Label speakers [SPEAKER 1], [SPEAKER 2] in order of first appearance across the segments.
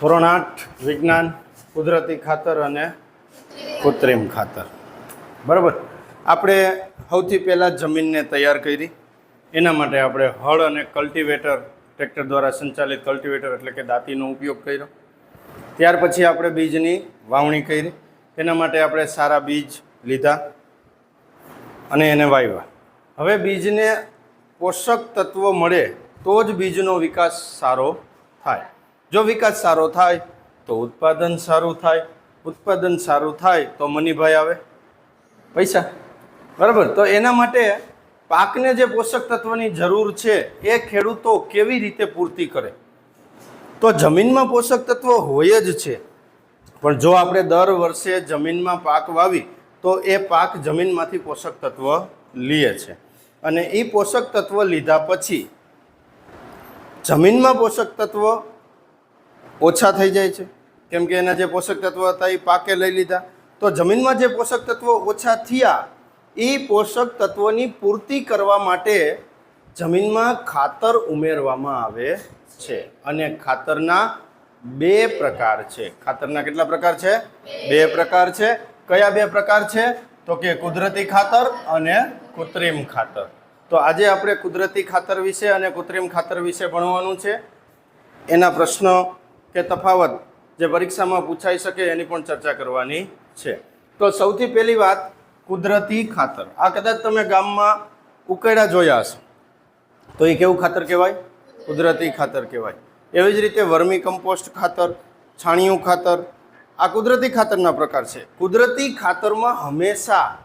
[SPEAKER 1] ધોરણ આઠ, વિજ્ઞાન, કુદરતી ખાતર અને કૃત્રિમ ખાતર. બરાબર? આપણે સૌથી પહેલાં જમીનને તૈયાર કરી. એના માટે આપણે હળ અને કલ્ટિવેટર ટ્રેક્ટર દ્વારા સંચાલિત કલ્ટિવેટર એટલે કે દાંતીનો ઉપયોગ કર્યો. ત્યાર પછી આપણે બીજની વાવણી કરી. એના માટે આપણે સારા બીજ લીધા અને એને વાવ્યા. હવે બીજને પોષક તત્વો મળે તો જ બીજનો વિકાસ સારો થાય. જો વિકાસ સારો થાય, તો ઉત્પાદન સારું થાય. ઉત્પાદન સારું થાય તો મનીભાઈ આવે. પૈસા. બરાબર? તો એના માટે પાકને જે પોષક તત્વની જરૂર છે, એ ખેડૂતો કેવી રીતે પૂર્તિ કરે? તો જમીનમાં પોષક તત્વ હોય જ છે. પણ જો આપણે દર વર્ષે જમીનમાં પાક વાવી, તો એ પાક જમીનમાંથી પોષક તત્વ લીએ છે. અને એ પોષક તત્વ લીધા પછી જમીનમાં પોષક તત્વ ઓછા થઈ જાય છે. કેમ કે એના જે પોષક તત્વો હતા એ પાકે લઈ લીધા. તો જમીનમાં જે પોષક તત્વો ઓછા થયા, એ પોષક તત્વોની પૂર્તિ કરવા માટે જમીનમાં ખાતર ઉમેરવામાં આવે છે. અને ખાતરના બે પ્રકાર છે. ખાતરના કેટલા પ્રકાર છે? બે પ્રકાર છે. કયા બે પ્રકાર છે? તો કે કુદરતી ખાતર અને કૃત્રિમ ખાતર. તો આજે આપણે કુદરતી ખાતર વિશે અને કૃત્રિમ ખાતર વિશે ભણવાનું છે. એના પ્રશ્નો કે તફાવત જે પરીક્ષામાં પૂછાઈ શકે એની પણ ચર્ચા કરવાની છે. તો સૌથી પહેલી વાત, કુદરતી ખાતર. આ કદાચ તમે ગામમાં ઉકેડા જોયા હશે. તો એ કેવું ખાતર કહેવાય? કુદરતી ખાતર કહેવાય. એવી જ રીતે વર્મી કમ્પોસ્ટ ખાતર, છાણિયું ખાતર, આ કુદરતી ખાતરના પ્રકાર છે. કુદરતી ખાતરમાં હંમેશા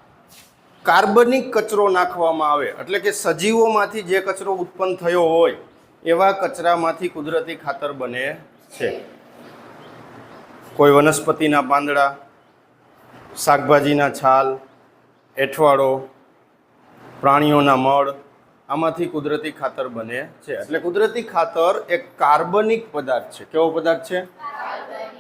[SPEAKER 1] કાર્બનિક કચરો નાખવામાં આવે. એટલે કે સજીવોમાંથી જે કચરો ઉત્પન્ન થયો હોય, એવા કચરામાંથી કુદરતી ખાતર બને છે. કોઈ વનસ્પતિના પાંદડા, શાકભાજીના છાલ, એઠવાડો, પ્રાણીઓના મળ, આમાંથી કુદરતી ખાતર બને છે. એટલે કુદરતી ખાતર એક કાર્બનિક પદાર્થ છે. કેવો પદાર્થ છે?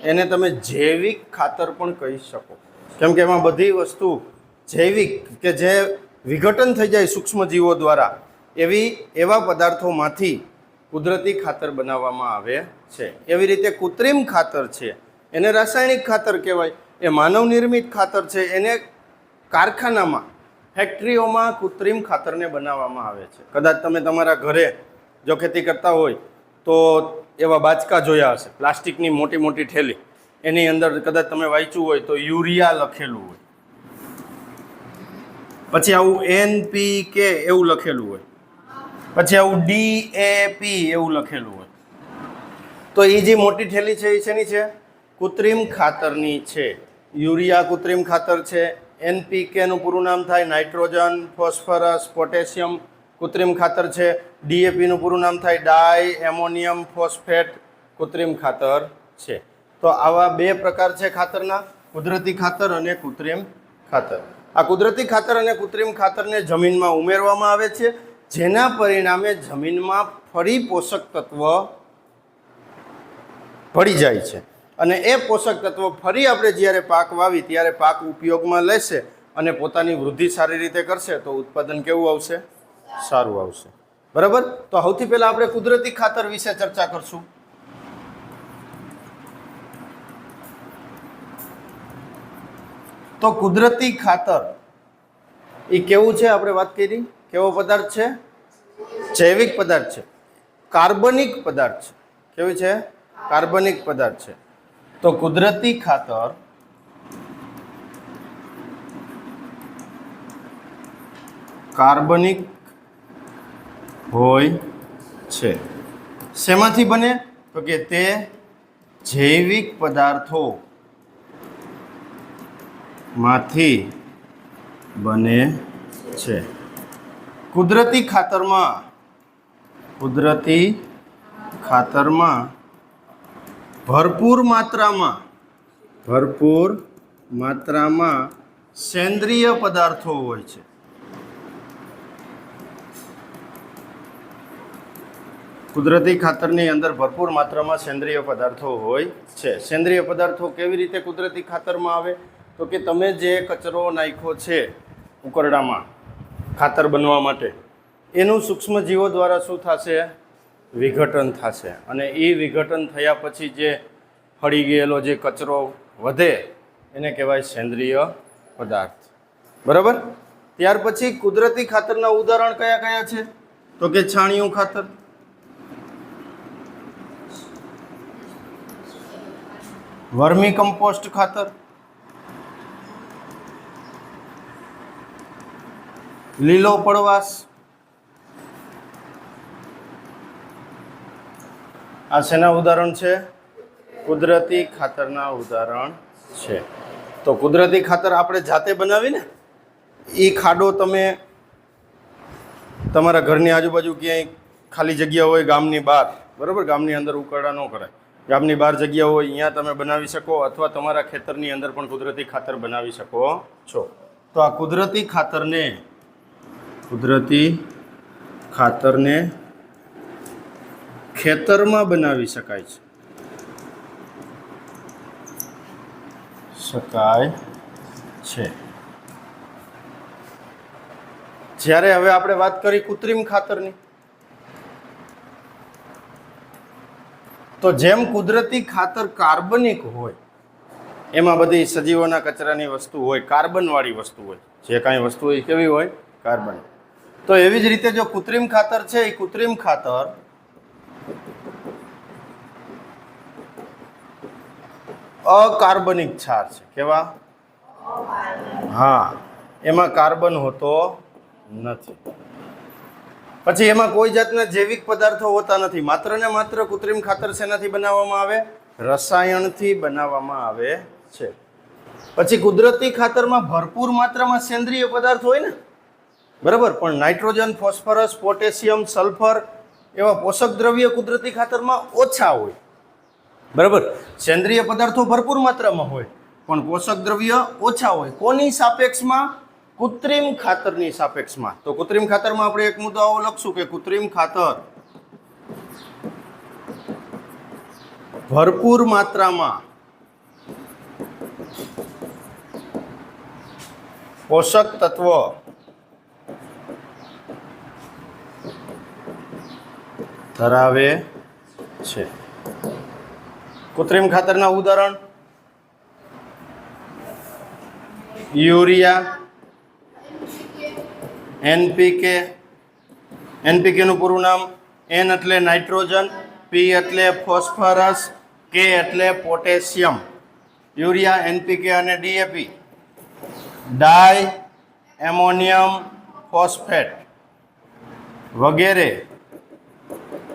[SPEAKER 1] એને તમે જૈવિક ખાતર પણ કહી શકો. કેમ કે એમાં બધી વસ્તુ જૈવિક કે જે વિઘટન થઈ જાય સૂક્ષ્મજીવો દ્વારા એવી એવા પદાર્થોમાંથી કુદરતી ખાતર બનાવવામાં આવે છે. એવી રીતે કૃત્રિમ ખાતર છે. એને રાસાયણિક ખાતર કહેવાય. એ માનવ નિર્મિત ખાતર છે. એને કારખાનામાં, ફેક્ટરીઓમાં કૃત્રિમ ખાતરને બનાવવામાં આવે છે. કદાચ તમે તમારા ઘરે જો ખેતી કરતા હોય, તો એવા બાચકા જોયા હશે. પ્લાસ્ટિકની મોટી મોટી ઠેલી એની અંદર કદાચ તમે વાંચ્યું હોય, તો યુરિયા લખેલું હોય. પછી આવું એન પી કે એવું લખેલું હોય. પછી આવું ડી એ પી એવું લખેલું હોય. તો એ જે મોટી થેલી છે એ શેની છે? કૃત્રિમ ખાતરની છે. યુરિયા કૃત્રિમ ખાતર છે. એનપીકેનું પૂરું નામ થાય, નાઇટ્રોજન, ફોસ્ફરસ, પોટેશિયમ કૃત્રિમ ખાતર છે. ડીએપીનું પૂરું નામ થાય ડાય એમોનિયમ, ફોસ્ફેટ કૃત્રિમ ખાતર છે. તો આવા બે પ્રકાર છે ખાતરના, કુદરતી ખાતર અને કૃત્રિમ ખાતર. આ કુદરતી ખાતર અને કૃત્રિમ ખાતરને જમીનમાં ઉમેરવામાં આવે છે. જેના પરિણામે જમીનમાં ફરી પોષક તત્વ પડી જાય છે. અને એ પોષક તત્વો ફરી આપણે જ્યારે પાક વાવી ત્યારે પાક ઉપયોગમાં લેશે અને પોતાની વૃદ્ધિ સારી રીતે કરશે તો ઉત્પાદન કેવું આવશે? સારું આવશે. બરાબર? તો સૌથી પહેલાં આપણે કુદરતી ખાતર વિશે ચર્ચા કરશું. તો કુદરતી ખાતર એ કેવું છે? આપણે વાત કરી? કેવો પદાર્થ છે? જૈવિક પદાર્થ છે. કાર્બનિક પદાર્થ છે. કેવું છે? કાર્બનિક પદાર્થ છે. તો કુદરતી ખાતર કાર્બનિક હોય છે. શેમાંથી બને? તો કે તે જૈવિક પદાર્થો માંથી બને છે. કુદરતી ખાતરમાં કુદરતી ખાતરમાં ભરપૂર માત્રામાં ભરપૂર માત્રામાં સેન્દ્રિય પદાર્થો હોય છે. કુદરતી ખાતરની અંદર ભરપૂર માત્રામાં સેન્દ્રિય પદાર્થો હોય છે. સેન્દ્રિય પદાર્થો કેવી રીતે કુદરતી ખાતરમાં આવે? તો કે તમે જે કચરો નાખ્યો છે ઉકરડામાં ખાતર બનવા માટે. એનું સૂક્ષ્મજીવો દ્વારા શું થશે? વિઘટન થશે. અને એ વિઘટન થયા પછી જે ફળી ગયેલો જે કચરો વધે, એને કહેવાય સેન્દ્રિય પદાર્થ. બરાબર? ત્યાર પછી કુદરતી ખાતરના ઉદાહરણ કયા કયા છે? તો કે છાણિયું ખાતર. વર્મી કમ્પોસ્ટ ખાતર. લીલો પડવાશ આ શેના ઉદાહરણ છે? કુદરતી ખાતરના ઉદાહરણ છે. તો કુદરતી ખાતર આપણે જાતે બનાવીને એ ખાડો તમે તમારા ઘરની આજુબાજુ ક્યાંય ખાલી જગ્યા હોય ગામની બહાર, બરાબર? ગામની અંદર ઉકરડા ન કરાય. ગામની બહાર જગ્યા હોય, અહીંયા તમે બનાવી શકો અથવા તમારા ખેતરની અંદર પણ કુદરતી ખાતર બનાવી શકો છો. તો આ કુદરતી ખાતરને કુદરતી ખાતરને ખેતરમાં બનાવી શકાય છે. શકાય છે. જ્યારે હવે આપણે વાત કરી કૃત્રિમ ખાતરની, તો જેમ કુદરતી ખાતર કાર્બનિક હોય, એમાં બધી સજીવોના કચરાની વસ્તુ હોય, કાર્બનવાળી વસ્તુ હોય. જે કાંઈ વસ્તુ હોય કેવી હોય? કાર્બન. તો એવી જ રીતે જો કૃત્રિમ ખાતર છે એ કૃત્રિમ ખાતર અકાર્બનિક છાર છે. કેવા? હા, એમાં કાર્બન હોતો નથી. પછી એમાં કોઈ જાતના જૈવિક પદાર્થો હોતા નથી. માત્ર ને માત્ર કૃત્રિમ ખાતર શેનાથી બનાવવામાં આવે? રસાયણથી બનાવવામાં આવે છે. પછી કુદરતી ખાતરમાં ભરપૂર માત્રામાં સેન્દ્રિય પદાર્થ હોય ને બરાબર? પણ નાઇટ્રોજન, ફોસ્ફરસ, પોટેશિયમ, સલ્ફર એવા પોષક દ્રવ્ય કુદરતી ખાતરમાં ઓછા હોય. બરાબર? સેન્દ્રિય પદાર્થો ભરપૂર માત્રામાં હોય, પણ પોષક દ્રવ્ય ઓછા હોય. કોની સાપેક્ષમાં? કૃત્રિમ ખાતરની સાપેક્ષમાં. તો કૃત્રિમ ખાતરમાં આપણે એક મુદ્દો આવો લખશું કે કૃત્રિમ ખાતર ભરપૂર માત્રામાં પોષક તત્વ ધરાવે છે. કૃત્રિમ ખાતરના ઉદાહરણ. યુરિયા, એનપીકે, એનપીકેનું પૂરું નામ એન એટલે નાઇટ્રોજન પી એટલે ફોસ્ફરસ કે એટલે પોટેશિયમ. યુરિયા, એનપીકે અને ડીએપી. ડાય, એમોનિયમ, ફોસ્ફેટ વગેરે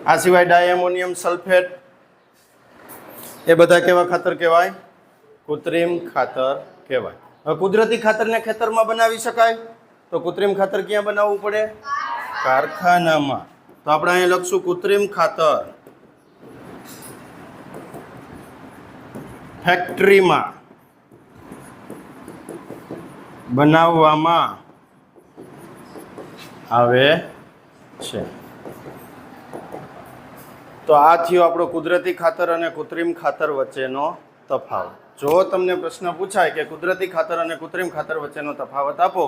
[SPEAKER 1] આ સિવાય ડાયમોનિયમ સલ્ફેટ એ બધા કેવા ખાતર કહેવાય? કૃત્રિમ ખાતર કહેવાય. હવે કુદરતી ખાતરને ખેતરમાં બનાવી શકાય? તો કૃત્રિમ ખાતર ક્યાં બનાવવું પડે? કારખાનામાં. તો આપણે અહીં લખશું કૃત્રિમ ખાતર. ફેક્ટરીમાં. બનાવવામાં આવે છે. તો આ થયો આપણો કુદરતી ખાતર અને કૃત્રિમ ખાતર વચ્ચેનો તફાવત. જો તમને પ્રશ્ન પૂછાય કે કુદરતી ખાતર અને કૃત્રિમ ખાતર વચ્ચેનો તફાવત આપો,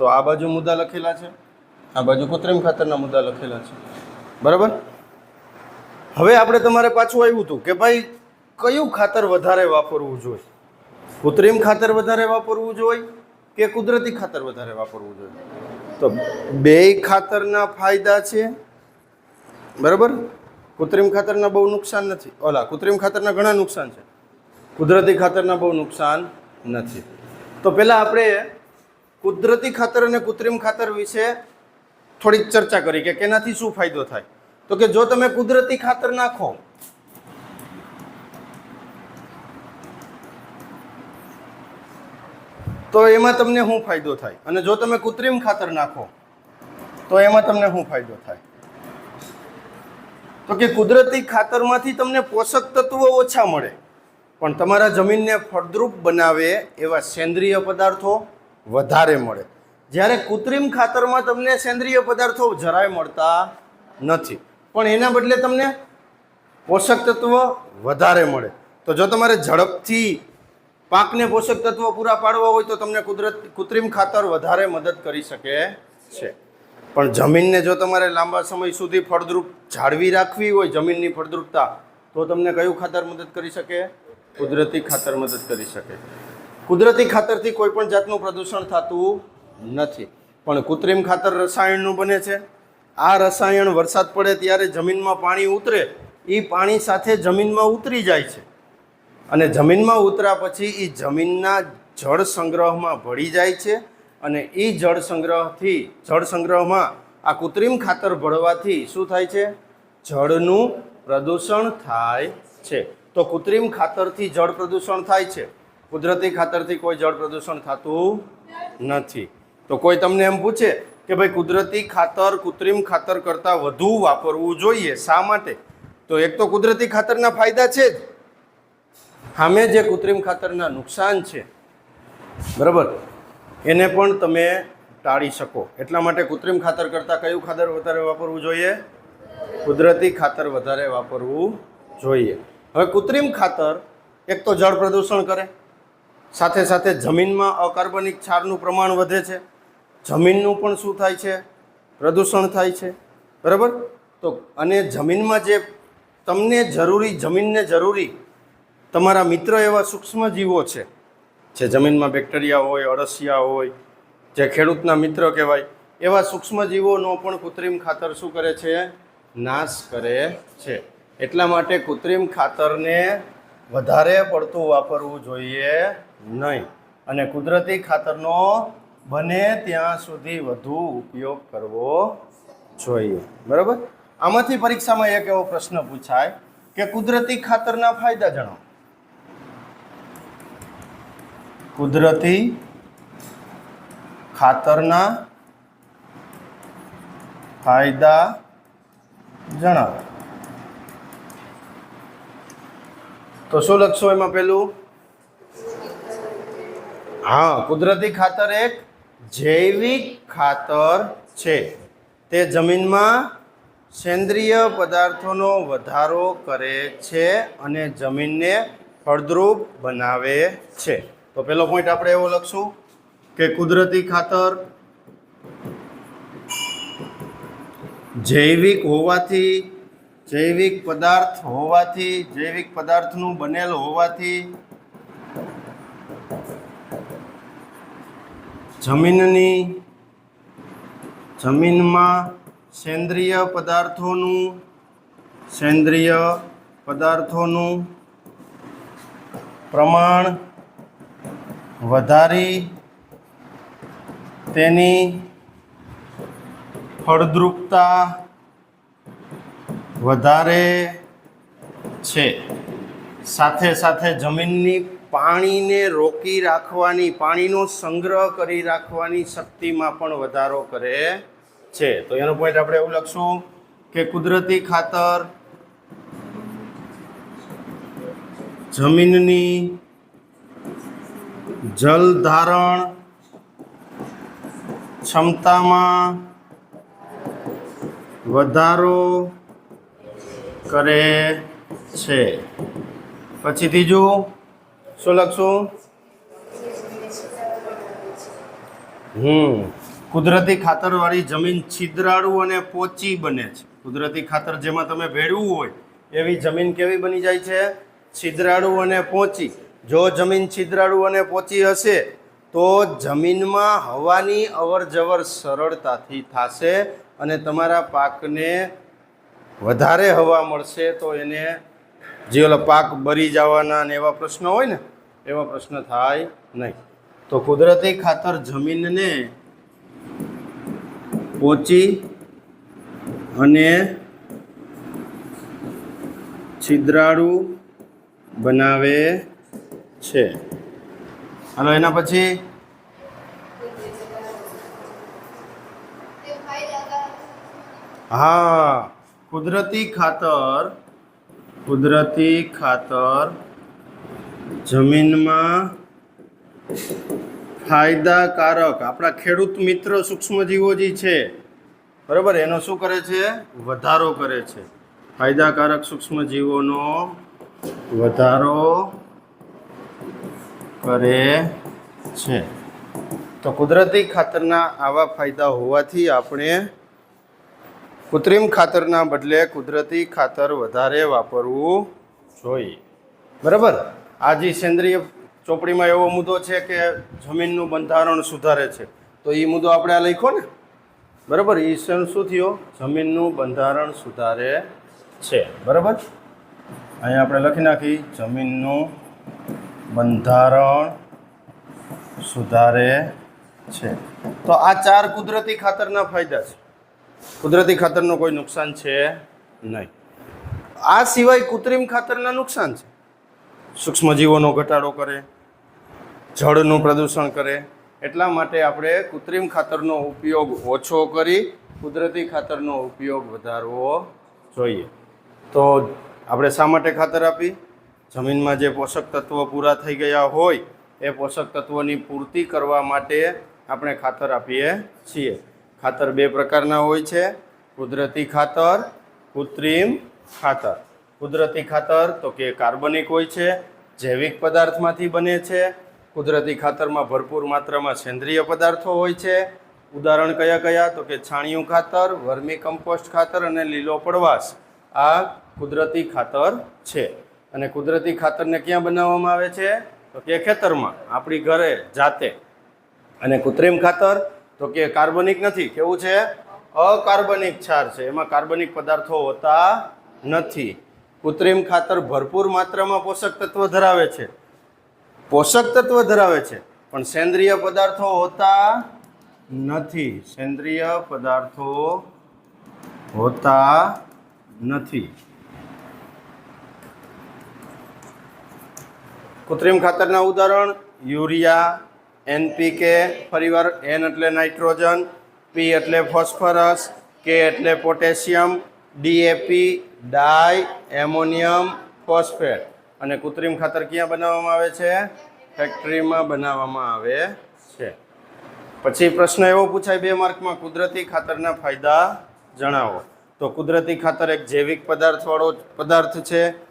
[SPEAKER 1] તો આ બાજુ મુદ્દા લખેલા છે. આ બાજુ કૃત્રિમ ખાતરના મુદ્દા લખેલા છે. બરાબર? હવે આપણે તમારે પાછું આવ્યું હતું કે ભાઈ, કયું ખાતર વધારે વાપરવું જોઈએ? કૃત્રિમ ખાતર વધારે વાપરવું જોઈએ કે કુદરતી ખાતર વધારે વાપરવું જોઈએ? તો બે ખાતરના ફાયદા છે. બરાબર? કૃત્રિમ ખાતરના બહુ નુકસાન નથી. ઓલા, કૃત્રિમ ખાતરના ઘણા નુકસાન છે. કુદરતી ખાતરના બહુ નુકસાન નથી. તો પહેલાં આપણે કુદરતી ખાતર અને કૃત્રિમ ખાતર વિશે થોડીક ચર્ચા કરી કે કેનાથી શું ફાયદો થાય. તો કે જો તમે કુદરતી ખાતર નાખો, તો એમાં તમને શું ફાયદો થાય? અને જો તમે કૃત્રિમ ખાતર નાખો, તો એમાં તમને શું ફાયદો થાય? તો કે કુદરતી ખાતરમાંથી તમને પોષક તત્વો ઓછા મળે. પણ તમારા જમીનને ફળદ્રુપ બનાવે એવા સેન્દ્રિય પદાર્થો વધારે મળે. જ્યારે કૃત્રિમ ખાતરમાં તમને સેન્દ્રિય પદાર્થો જરાય મળતા નથી. પણ એના બદલે તમને પોષક તત્વો વધારે મળે. તો જો તમારે ઝડપથી પાકને પોષક તત્વો પૂરા પાડવા હોય તો તમને કુદરત, કૃત્રિમ ખાતર વધારે મદદ કરી શકે છે. પણ જમીનને જો તમારે લાંબા સમય સુધી ફળદ્રુપ જાળવી રાખવી હોય, જમીનની ફળદ્રુપતા, તો તમને કયું ખાતર મદદ કરી શકે? કુદરતી ખાતર મદદ કરી શકે. કુદરતી ખાતરથી કોઈ પણ જાતનું પ્રદૂષણ થતું નથી. પણ કૃત્રિમ ખાતર રસાયણનું બને છે. આ રસાયણ વરસાદ પડે ત્યારે જમીનમાં પાણી ઉતરે. એ પાણી સાથે જમીનમાં ઉતરી જાય છે. અને જમીનમાં ઉતરા પછી એ જમીનના જળ સંગ્રહમાં ભળી જાય છે. અને એ જળ સંગ્રહથી, જળ સંગ્રહમાં આ કૃત્રિમ ખાતર ભળવાથી શું થાય છે? જળનું પ્રદૂષણ થાય છે. તો કૃત્રિમ ખાતરથી જળ પ્રદૂષણ થાય છે. કુદરતી ખાતરથી કોઈ જળ પ્રદૂષણ થતું નથી. તો કોઈ તમને એમ પૂછે કે ભાઈ કુદરતી ખાતર કૃત્રિમ ખાતર કરતાં વધુ વાપરવું જોઈએ શા માટે? તો એક તો કુદરતી ખાતરના ફાયદા છે જ. સામે જે કૃત્રિમ ખાતરના નુકસાન છે. બરાબર? એને પણ તમે ટાળી શકો. એટલા માટે કૃત્રિમ ખાતર કરતાં કયું ખાતર વધારે વાપરવું જોઈએ? કુદરતી ખાતર વધારે વાપરવું જોઈએ. હવે કૃત્રિમ ખાતર એક તો જળ પ્રદૂષણ કરે. સાથે સાથે જમીનમાં અકાર્બનિક ક્ષારનું પ્રમાણ વધે છે. જમીનનું પણ શું થાય છે? પ્રદૂષણ થાય છે. બરાબર? તો અને જમીનમાં જે તમને જરૂરી, જમીનને જરૂરી તમારા મિત્ર એવા સૂક્ષ્મજીવો છે જે જમીનમાં બેક્ટેરિયા હોય, અળસિયા હોય, જે ખેડૂતના મિત્ર કહેવાય, એવા સૂક્ષ્મજીવોનો પણ કૃત્રિમ ખાતર શું કરે છે? નાશ કરે છે. એટલા માટે કૃત્રિમ ખાતરને વધારે પડતું વાપરવું જોઈએ નહીં. અને કુદરતી ખાતરનો બને ત્યાં સુધી વધુ ઉપયોગ કરવો જોઈએ. બરાબર? આમાંથી પરીક્ષામાં એક એવો પ્રશ્ન પૂછાય કે કુદરતી ખાતરના ફાયદા જણાવો. કુદરતી ખાતરના ફાયદા જણાવો. તો શું લખશો એમાં પેલું? હા, કુદરતી ખાતર એક જૈવિક ખાતર છે. તે જમીનમાં સેન્દ્રિય પદાર્થોનો વધારો કરે છે અને જમીનને ફળદ્રુપ બનાવે છે. તો પહેલો પોઈન્ટ આપણે એવો લખશું કે કુદરતી ખાતર જૈવિક હોવાથી, જૈવિક પદાર્થ હોવાથી, જૈવિક પદાર્થનું બનેલ હોવાથી જમીનની, જમીનમાં સેન્દ્રિય પદાર્થોનું સેન્દ્રિય પદાર્થોનું પ્રમાણ વધારી તેની ફળદ્રુપતા વધારે છે. સાથે સાથે જમીનની પાણીને રોકી રાખવાની, પાણીનો સંગ્રહ કરી રાખવાની શક્તિમાં પણ વધારો કરે છે. તો એનો પોઈન્ટ આપણે એવું લખશું કે કુદરતી ખાતર જમીનની જલ ધારણ ક્ષમતામાં વધારો કરે છે. પછી ત્રીજું, શું લખશું? હમ, કુદરતી ખાતરવાળી જમીન છિદ્રાળુ અને પોચી બને છે. કુદરતી ખાતર જેમાં તમે ભેળવું હોય, એવી જમીન કેવી બની જાય છે? છિદ્રાળુ અને પોચી. જો જમીન છિદ્રાળુ અને પોચી હશે, તો જમીનમાં હવાની અવરજવર સરળતાથી થશે અને તમારા પાકને વધારે હવા મળશે તો એને જે ઓલા પાક બરી જવાના ને એવા પ્રશ્નો હોય ને, એવા પ્રશ્ન થાય નહીં. તો કુદરતી ખાતર જમીનને પોચી અને છિદ્રાળુ બનાવે છે. હાલો, એના પછી? હા, કુદરતી ખાતર કુદરતી ખાતર જમીનમાં ફાયદાકારક. આપણા ખેડૂત મિત્ર સૂક્ષ્મજીવો જે છે. બરાબર, એનો શું કરે છે? વધારો કરે છે. ફાયદાકારક સૂક્ષ્મજીવોનો વધારો કરે છે. તો કુદરતી ખાતરના આવા ફાયદા હોવાથી આપણે કૃત્રિમ ખાતરના બદલે કુદરતી ખાતર વધારે વાપરવું જોઈએ. બરાબર? આજે સેન્દ્રિય ચોપડીમાં એવો મુદ્દો છે કે જમીનનું બંધારણ સુધારે છે. તો એ મુદ્દો આપણે આ લખ્યો ને? બરાબર? એ શું થયો? જમીનનું બંધારણ સુધારે છે. બરાબર? અહીંયા આપણે લખી નાખી, જમીનનું બંધારણ સુધારે છે. તો આ ચાર કુદરતી ખાતરના ફાયદા છે. કુદરતી ખાતરનું કોઈ નુકસાન છે નહીં. આ સિવાય કૃત્રિમ ખાતરના નુકસાન છે. સૂક્ષ્મજીવોનો ઘટાડો કરે, જળનું પ્રદૂષણ કરે, એટલા માટે આપણે કૃત્રિમ ખાતરનો ઉપયોગ ઓછો કરી કુદરતી ખાતરનો ઉપયોગ વધારવો જોઈએ. તો આપણે શા માટે ખાતર આપી? જમીનમાં જે પોષક તત્વો પૂરા થઈ ગયા હોય, એ પોષક તત્વોની પૂર્તિ કરવા માટે આપણે ખાતર આપીએ છીએ. ખાતર બે પ્રકારના હોય છે. કુદરતી ખાતર, કૃત્રિમ ખાતર. કુદરતી ખાતર તો કે કાર્બનિક હોય છે, જૈવિક પદાર્થમાંથી બને છે. કુદરતી ખાતરમાં ભરપૂર માત્રામાં સેન્દ્રિય પદાર્થો હોય છે. ઉદાહરણ કયા કયા? તો કે છાણિયું ખાતર, વર્મી કમ્પોસ્ટ ખાતર અને લીલો પડવાશ આ કુદરતી ખાતર છે. અને કુદરતી ખાતરને ક્યાં બનાવવામાં આવે છે? તો કે ખેતરમાં, આપણી ઘરે, જાતે. અને કૃત્રિમ ખાતર, તો કે કાર્બનિક નથી, કેવું છે? અકાર્બનિક ક્ષાર છે. એમાં કાર્બનિક પદાર્થો હોતા નથી. કૃત્રિમ ખાતર ભરપૂર માત્રામાં પોષક તત્વ ધરાવે છે. પોષક તત્વ ધરાવે છે, પણ સેન્દ્રિય પદાર્થો હોતા નથી. સેન્દ્રિય પદાર્થો હોતા નથી. કૃત્રિમ ખાતરના ઉદાહરણ, યુરિયા એનપીકે ફરીવાર એન એટલે નાઇટ્રોજન પી એટલે ફોસ્ફરસ કે એટલે potassium DAP di, ammonium, phosphate. અને કૃત્રિમ ખાતર ક્યાં બનાવવામાં આવે છે? ફેક્ટરીમાં બનાવવામાં આવે છે. પછી પ્રશ્ન એવો પૂછાય બે માર્કમાં, કુદરતી ખાતરના ફાયદા જણાવો. તો કુદરતી ખાતર એક જૈવિક પદાર્થવાળો પદાર્થ છે.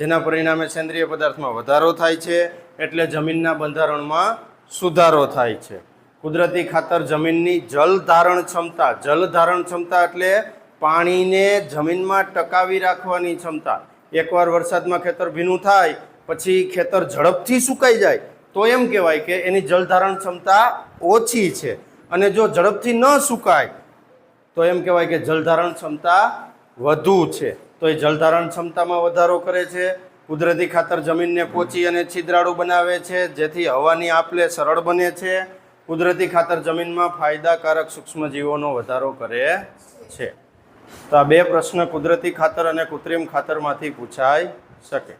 [SPEAKER 1] જેના પરિણામે સેન્દ્રિય પદાર્થમાં વધારો થાય છે એટલે જમીનના બંધારણમાં સુધારો થાય છે. કુદરતી ખાતર જમીનની જલ ધારણ ક્ષમતા, જલ ધારણ ક્ષમતા એટલે પાણીને જમીનમાં ટકાવી રાખવાની ક્ષમતા. એકવાર વરસાદમાં ખેતર ભીનું થાય, પછી ખેતર ઝડપથી સુકાઈ જાય, તો એમ કહેવાય કે એની જલધારણ ક્ષમતા ઓછી છે. અને જો ઝડપથી ન સુકાય, તો એમ કહેવાય કે જલધારણ ક્ષમતા વધુ છે. તો એ જલધારણ ક્ષમતામાં વધારો કરે છે. કુદરતી ખાતર જમીનને પોચી અને છિદ્રાળુ બનાવે છે, જેથી હવાની આપલે સરળ બને છે. કુદરતી ખાતર જમીનમાં ફાયદાકારક સૂક્ષ્મજીવોનો વધારો કરે છે. તો આ બે પ્રશ્ન કુદરતી ખાતર અને કૃત્રિમ ખાતરમાંથી પૂછાઈ શકે.